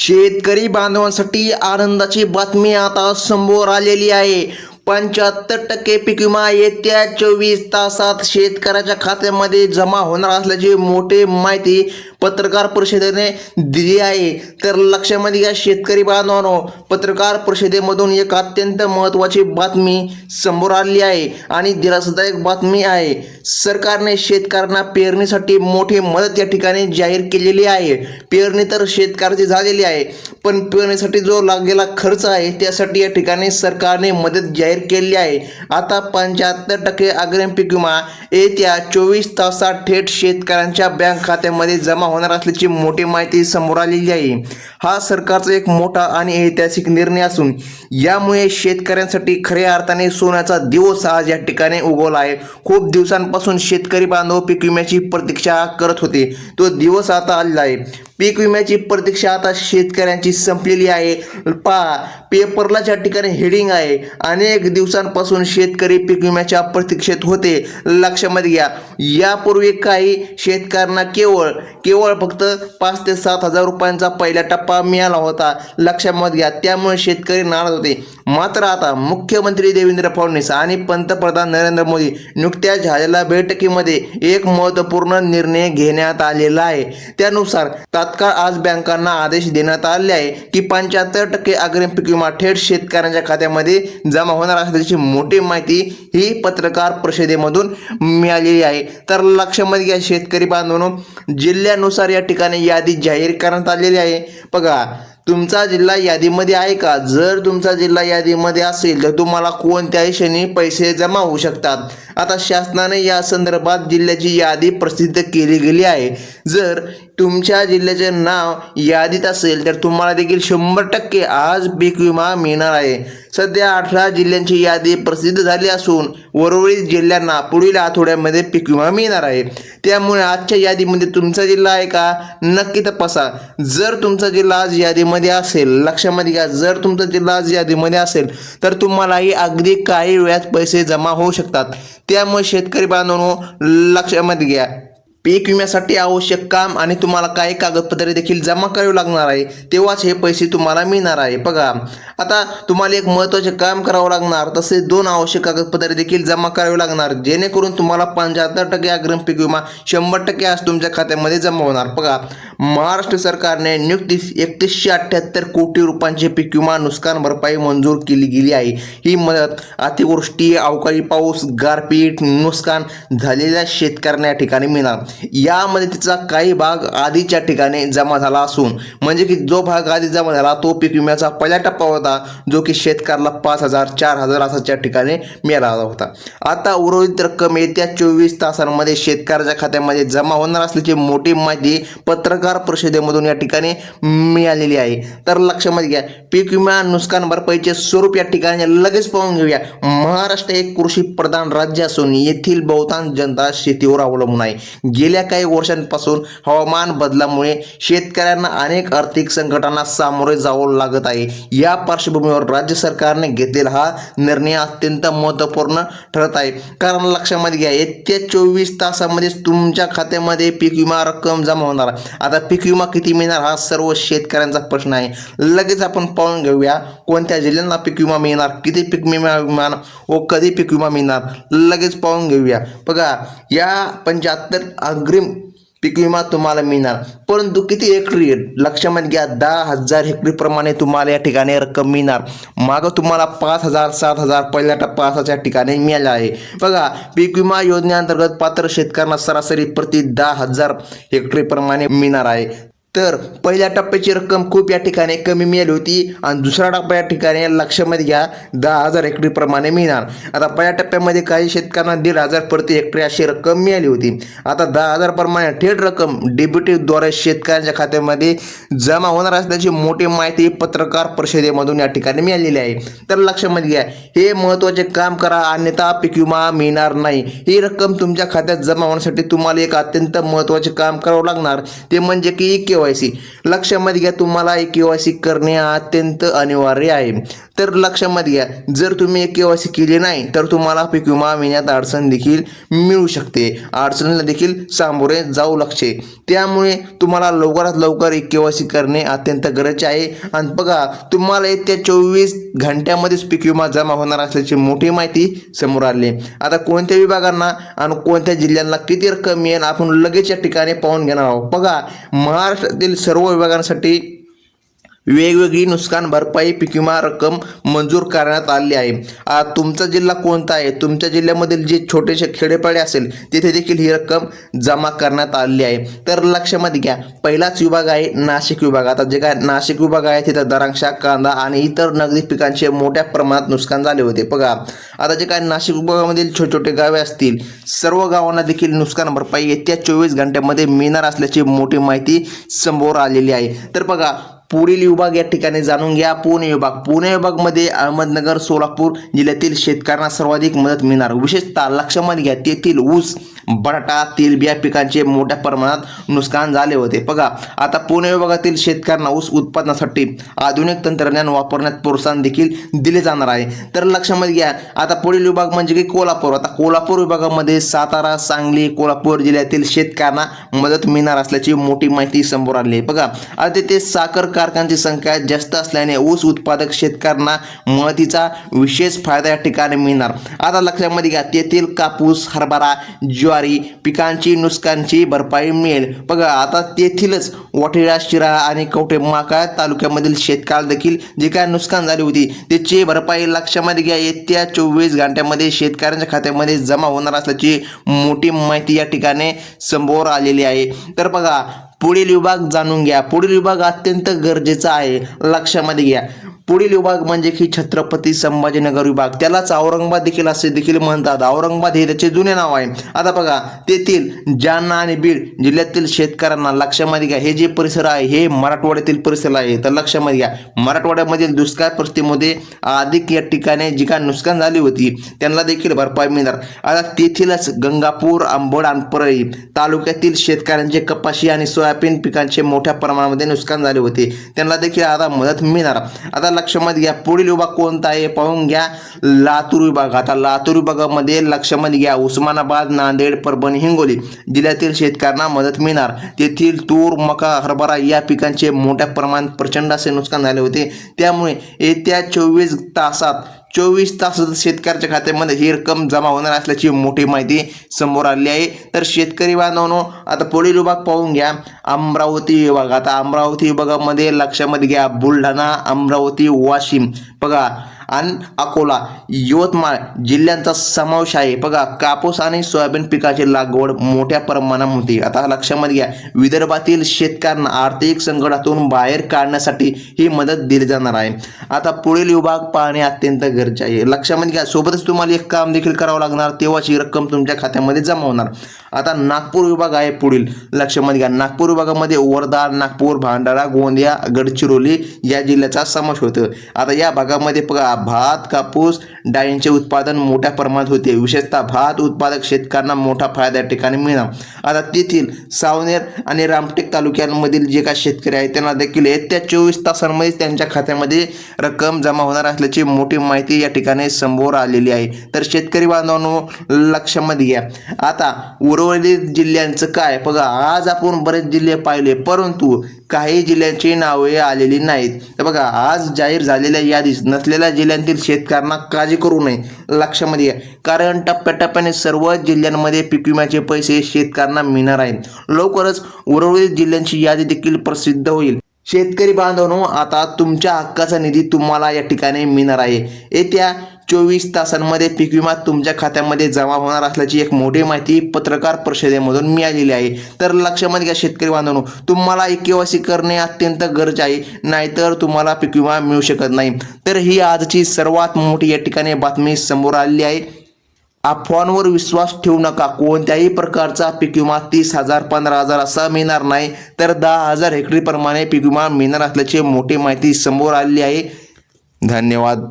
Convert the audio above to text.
शेतकरी बांधवांसाठी आनंदाची बातमी आता समोर आलेली आहे. पंच्याहत्तर टक्के पीक विमा येत्या चोवीस तासात शेतकऱ्याच्या खात्यामध्ये जमा होणार असल्याची मोठी माहिती पत्रकार परिषदेने दिली आहे. तर लक्षामध्ये घ्या शेतकरी बांधवांनो पत्रकार परिषदेमधून एक अत्यंत महत्त्वाची बातमी समोर आली आहे आणि दिलासादायक बातमी आहे. सरकारने शेतकऱ्यांना पेरणीसाठी मोठी मदत या ठिकाणी जाहीर केलेली आहे. पेरणी तर शेतकऱ्याची झालेली आहे पण पेरणीसाठी जो लागलेला खर्च आहे त्यासाठी या ठिकाणी सरकारने मदत जाहीर केली आहे. आता पंच्याहत्तर टक्के अग्रिम पीक विमा येत्या चोवीस तासात थेट शेतकऱ्यांच्या बँक खात्यामध्ये जमा होणार असल्याची मोठी माहिती समोर आलेली आहे हा सरकारचा एक मोठा आणि ऐतिहासिक निर्णय असून यामुळे शेतकऱ्यांसाठी खऱ्या अर्थाने सोन्याचा दिवस आज या ठिकाणी उगवला आहे. खूप दिवसांपासून शेतकरी बांधव पीक विम्याची प्रतीक्षा करत होते. तो दिवस आता आलेला आहे. पीक विम्याची प्रतीक्षा आता शेतकऱ्यांची संपलेली आहे. पहा पेपरला ज्या ठिकाणी हेडिंग आहे अनेक दिवसांपासून शेतकरी पीक विम्याच्या प्रतीक्षेत होते. लक्षामध्ये घ्या यापूर्वी काही शेतकऱ्यांना केवळ केवळ फक्त पाच ते सात हजार रुपयांचा पहिला टप्पा मिळाला होता. लक्षामध्ये घ्या त्यामुळे शेतकरी नाराज होते. मात्र आता मुख्यमंत्री देवेंद्र फडणवीस आणि पंतप्रधान नरेंद्र मोदी नुकत्याच झालेल्या बैठकीमध्ये एक महत्त्वपूर्ण निर्णय घेण्यात आलेला आहे. त्यानुसार तात्काळ आज बँकांना आदेश देण्यात आले आहे की पंच्याहत्तर टक्के अग्रिम पीक विमा थेट शेतकऱ्यांच्या खात्यामध्ये जमा होणार असल्याची मोठी माहिती ही पत्रकार परिषदेमधून मिळालेली आहे. तर लक्षामध्ये घ्या शेतकरी बांधवांनो. जिल्ह्यानुसार या ठिकाणी यादी जाहीर करण्यात आलेली आहे. बघा तुमचा जिल्हा यादीमध्ये आहे का? जर तुमचा जिल्हा यादीमध्ये असेल तर तुम्हाला कोणत्याही क्षणी पैसे जमा होऊ शकतात. आता शासनाने या संदर्भात जिल्ह्याची यादी प्रसिद्ध केली गेली आहे. जर तुमच्या जिल्ह्याचे नाव यादीत असेल तर तुम्हाला देखील शंभर टक्के आज पीक विमा मिळणार आहे. सध्या अठरा जिल्ह्यांची यादी प्रसिद्ध झाली असून उर्वरित जिल्ह्यांना पुढील आठवड्यामध्ये पीक विमा मिळणार आहे. त्यामुळे आजच्या यादीमध्ये तुमचा जिल्हा आहे का? नक्की तपासा. जर तुमचा जिल्हा आज यादीमध्ये असेल लक्षामध्ये घ्या जर तुमचा जिल्हा आज यादीमध्ये असेल तर तुम्हालाही अगदी काही वेळात पैसे जमा होऊ शकतात. त्यामुळे शेतकरी बांधवांनो लक्षामध्ये घ्या. पीक विम्यासाठी आवश्यक काम आणि तुम्हाला काही कागदपत्रे देखील जमा करावी लागणार आहे तेव्हाच हे पैसे तुम्हाला मिळणार आहे. बघा आता तुम्हाला एक महत्त्वाचे काम करावं लागणार तसे दोन आवश्यक कागदपत्रे देखील जमा करावी लागणार जेणेकरून तुम्हाला पंच्याहत्तर टक्के अग्रिम पीक विमा शंभर टक्के आज तुमच्या खात्यामध्ये जमा होणार. बघा महाराष्ट्र सरकारने नुकतीच एकतीसशे अठ्ठ्याहत्तर कोटी रुपयांचे पीक विमा नुकसान भरपाई मंजूर केली गेली आहे. ही मदत अतिवृष्टी अवकाळी पाऊस गारपीट नुकसान झालेल्या शेतकऱ्यांना या ठिकाणी मिळणार. या मदतीचा काही भाग आधीच्या ठिकाणी जमा झाला असून म्हणजे की जो भाग आधी जमा झाला तो पीक विम्याचा पहिला टप्पा होता जो की शेतकऱ्याला पाच हजार चार हजार असाच्या ठिकाणी मिळाला होता. आता उर्वरित रक्कम येत्या चोवीस तासांमध्ये शेतकऱ्याच्या खात्यामध्ये जमा होणार असल्याची मोठी माहिती पत्रकार परिषदेमधून या ठिकाणी मिळालेली आहे. तर लक्षामध्ये घ्या पीक विमा नुकसान भरपाईचे स्वरूप या ठिकाणी लगेच पाहून घेऊया. महाराष्ट्र हे कृषी प्रधान राज्य असून येथील बहुतांश जनता शेतीवर अवलंबून आहे. गेल्या काही वर्षांपासून हवामान बदलामुळे शेतकऱ्यांना अनेक आर्थिक संकटांना सामोरे जावं लागत आहे. या पार्श्वभूमीवर राज्य सरकारने घेतलेला हा निर्णय अत्यंत महत्त्वपूर्ण ठरत आहे. कारण लक्षामध्ये घ्या येत्या चोवीस तासामध्येच तुमच्या खात्यामध्ये पीक विमा रक्कम जमा होणार. आता पीक विमा किती मिळणार हा सर्व शेतकऱ्यांचा प्रश्न आहे. लगेच आपण पाहून घेऊया कोणत्या जिल्ह्यांना पीक विमा मिळणार किती पीक विमा मिळणार व कधी पीक विमा मिळणार. लगेच पाहून घेऊया. बघा या पंच्याहत्तर अग्रिम पीक विमा तुम्हाला मिळणार. परंतु किती हेक्टरी लक्षामध्ये घ्या दहा हजार हेक्टरीप्रमाणे तुम्हाला या ठिकाणी रक्कम मिळणार. मागं तुम्हाला पाच हजार सात हजार पहिल्या टप्पा असाच्या ठिकाणी मिळाला आहे. बघा पीक विमा योजनेअंतर्गत पात्र शेतकऱ्यांना सरासरी प्रति दहा हजार हेक्टरीप्रमाणे मिळणार आहे. तर पहिल्या टप्प्याची रक्कम खूप या ठिकाणी कमी मिळाली होती आणि दुसरा टप्पा या ठिकाणी लक्षामध्ये घ्या दहा हजार हेक्टरीप्रमाणे मिळणार. आता पहिल्या टप्प्यामध्ये काही शेतकऱ्यांना दीड हजार प्रति हेक्टरी अशी रक्कम मिळाली होती. आता दहा हजार प्रमाणे थेट रक्कम डेब्युटीद्वारे शेतकऱ्यांच्या खात्यामध्ये जमा होणार असल्याची मोठी माहिती पत्रकार परिषदेमधून या ठिकाणी मिळालेली आहे. तर लक्षामध्ये घ्या हे महत्त्वाचे काम करा अन्यथा पीक विमा मिळणार नाही. ही रक्कम तुमच्या खात्यात जमा होण्यासाठी तुम्हाला एक अत्यंत महत्त्वाचे काम करावं लागणार. ते म्हणजे की केवायसी. लक्षामध्ये घ्या तुम्हाला एक केवायसी करणे अत्यंत अनिवार्य आहे. तर लक्षामध्ये घ्या जर तुम्ही एक केवायसी केली नाही तर तुम्हाला पीक विमा मिळण्यात अडचण देखील मिळू शकते. अडचणीला देखील सामोरे जाऊ लागते. त्यामुळे तुम्हाला लवकरात लवकर एक केवायसी करणे अत्यंत गरजेचे आहे. आणि बघा तुम्हाला येत्या चोवीस घंट्यामध्येच पीक विमा जमा होणार असल्याची मोठी माहिती समोर आली. आता कोणत्या विभागांना आणि कोणत्या जिल्ह्यांना किती रक्कम येईल आपण लगेच या ठिकाणी पाहून घेणार आहोत. बघा महाराष्ट्र महाराष्ट्रातील सर्व विभागांसाठी वेगवेगळी नुकसान भरपाई पीक विमा रक्कम मंजूर करण्यात आली आहे. तुमचा जिल्हा कोणता आहे? तुमच्या जिल्ह्यामधील जे छोटेसे खेडेपाडे असेल तिथे देखील ही रक्कम जमा करण्यात आली आहे. तर लक्षामध्ये घ्या पहिलाच विभाग आहे नाशिक विभाग. आता जे काय नाशिक विभाग आहे तिथं दरांक्षा कांदा आणि इतर नगदी पिकांचे मोठ्या प्रमाणात नुकसान झाले होते. बघा आता जे काय नाशिक विभागामधील छोटे छोटे गावे असतील सर्व गावांना देखील नुकसान भरपाई येत्या चोवीस घंट्यामध्ये मिळणार असल्याची मोठी माहिती समोर आलेली आहे. तर बघा पुढील विभाग या ठिकाणी जाणून घ्या. पुणे विभाग. पुणे विभागमध्ये अहमदनगर सोलापूर जिल्ह्यातील शेतकऱ्यांना सर्वाधिक मदत मिळणार. विशेषतः लक्षामध्ये घ्या तेथील ऊस बटाटा तेलबिया पिकांचे मोठ्या प्रमाणात नुकसान झाले होते. बघा आता पुणे विभागातील शेतकऱ्यांना ऊस उत्पादनासाठी आधुनिक तंत्रज्ञान वापरण्यात प्रोत्साहन देखील दिले जाणार आहे. तर लक्षामध्ये घ्या आता पुढील विभाग म्हणजे की कोल्हापूर. आता कोल्हापूर विभागामध्ये सातारा सांगली कोल्हापूर जिल्ह्यातील शेतकऱ्यांना मदत मिळणार असल्याची मोठी माहिती समोर आली आहे. बघा आता तेथे साखर कारखान्यांची संख्या जास्त असल्याने ऊस उत्पादक शेतकऱ्यांना मदतीचा विशेष फायदा या ठिकाणी मिळणार. आता लक्षामध्ये घ्या तेथील कापूस हरभरा ज्वारी पिकांची नुकसानची भरपाई मिळेल. बघा आता तेथीलच वाटेळा शिरा आणि कवठे महाकाळ तालुक्यामधील शेतकाळ देखील जे काय नुकसान झाली होती त्याची भरपाई लक्षामध्ये घ्या. येत्या चोवीस घंट्यामध्ये शेतकऱ्यांच्या खात्यामध्ये जमा होणार असल्याची मोठी माहिती या ठिकाणी समोर आलेली आहे. तर बघा पुढील विभाग जाणून घ्या. पुढील विभाग अत्यंत गरजेचा आहे. लक्षामध्ये घ्या. पुढील विभाग म्हणजे की छत्रपती संभाजीनगर विभाग. त्यालाच औरंगाबाद देखील असे देखील म्हणतात. औरंगाबाद हे त्याचे जुने नाव आहे. आता बघा तेथील जालना आणि बीड जिल्ह्यातील शेतकऱ्यांना लक्षामध्ये घ्या. हे जे परिसर आहे हे मराठवाड्यातील परिसर आहे. तर लक्षामध्ये घ्या. मराठवाड्यामधील दुष्काळ परिस्थितीमध्ये अधिक या ठिकाणी जी काय नुकसान झाली होती त्यांना देखील भरपाई मिळणार. आता तेथीलच गंगापूर आंबड आणि परळी तालुक्यातील शेतकऱ्यांचे कपाशी आणि सोयाबीन पिकांचे मोठ्या प्रमाणामध्ये नुकसान झाले होते. त्यांना देखील आता मदत मिळणार. आता लक्षामध्ये घ्या. पुढील विभाग कोणता आहे? पाहून घ्या. लातूर विभाग. आता लातूर विभागामध्ये लक्षामध्ये घ्या. उस्मानाबाद नांदेड परभणी हिंगोली जिल्ह्यातील शेतकऱ्यांना मदत मिळणार. तेथील तूर मका हरभरा या पिकांचे मोठ्या प्रमाणात प्रचंड असे नुकसान झाले होते. त्यामुळे येत्या चोवीस तासात चोवीस तासात शेतकऱ्याच्या खात्यामध्ये ही रक्कम जमा होणार असल्याची मोठी माहिती समोर आली आहे. तर शेतकरी बांधवांनो आता पुढील विभाग पाहून घ्या. अमरावती विभाग. आता अमरावती विभागामध्ये लक्षामध्ये घ्या. बुलढाणा अमरावती वाशिम. बघा आणि अकोला यवतमाळ जिल्ह्यांचा समावेश आहे. बघा कापूस आणि सोयाबीन पिकाची लागवड मोठ्या प्रमाणात होती. आता लक्षामध्ये घ्या विदर्भातील शेतकऱ्यांना आर्थिक संकटातून बाहेर काढण्यासाठी ही मदत दिली जाणार आहे. आता पुढील विभाग पाहणे अत्यंत गरजेचे आहे. लक्षामध्ये घ्या सोबतच तुम्हाला एक काम देखील करावं लागणार तेव्हाच ही रक्कम तुमच्या खात्यामध्ये जमा होणार. आता नागपूर विभाग आहे पुढील. लक्षामध्ये घ्या नागपूर विभागामध्ये वर्धा नागपूर भांडारा गोंदिया गडचिरोली या जिल्ह्याचा समावेश होतो. आता या भागामध्ये बघा भात कापूस डाळींचे उत्पादन मोठ्या प्रमाणात होते. विशेषतः भात उत्पादक शेतकऱ्यांना मोठा फायदा या ठिकाणी मिळणार. आता तेथील सावनेर आणि रामटेक तालुक्यांमधील जे काही शेतकरी आहेत त्यांना देखील येत्या चोवीस तासांमध्ये त्यांच्या खात्यामध्ये रक्कम जमा होणार असल्याची मोठी माहिती या ठिकाणी समोर आलेली आहे. तर शेतकरी बांधवांनो लक्षामध्ये घ्या. आता उर उर्वरित जिल्ह्यांचं काय? बघा आज आपण बरेच जिल्हे पाहिले परंतु काही जिल्ह्यांची नावे आलेली नाहीत. तर बघा आज जाहीर झालेल्या यादीत नसलेल्या जिल्ह्यांतील शेतकऱ्यांना काळजी करू नये लक्षामध्ये घ्या. कारण टप्प्याटप्प्याने सर्व जिल्ह्यांमध्ये पीक विम्याचे पैसे शेतकऱ्यांना मिळणार आहेत. लवकरच उर्वरित जिल्ह्यांची यादी देखील प्रसिद्ध होईल. शेतकरी बांधवांनो आता तुमच्या हक्काचा निधी तुम्हाला या ठिकाणी मिळणार आहे. येत्या चोवीस तासांमध्ये पीक विमा तुमच्या खात्यामध्ये जमा होणार असल्याची एक मोठी माहिती पत्रकार परिषदेमधून मिळालेली आहे. तर लक्षामध्ये घ्या शेतकरी बांधवांनो तुम्हाला एक केवासी करणे अत्यंत गरज आहे नाहीतर तुम्हाला पीक विमा मिळू शकत नाही. तर ही आजची सर्वात मोठी या ठिकाणी बातमी समोर आलेली आहे. अफवांवर विश्वास ठेवू नका. कोणत्याही प्रकारचा पीक विमा तीस हजार पंधरा हजार असा मिळणार नाही. तर दहा हजार हेक्टरीप्रमाणे पीक विमा मिळणार असल्याची मोठी माहिती समोर आलेली आहे. धन्यवाद.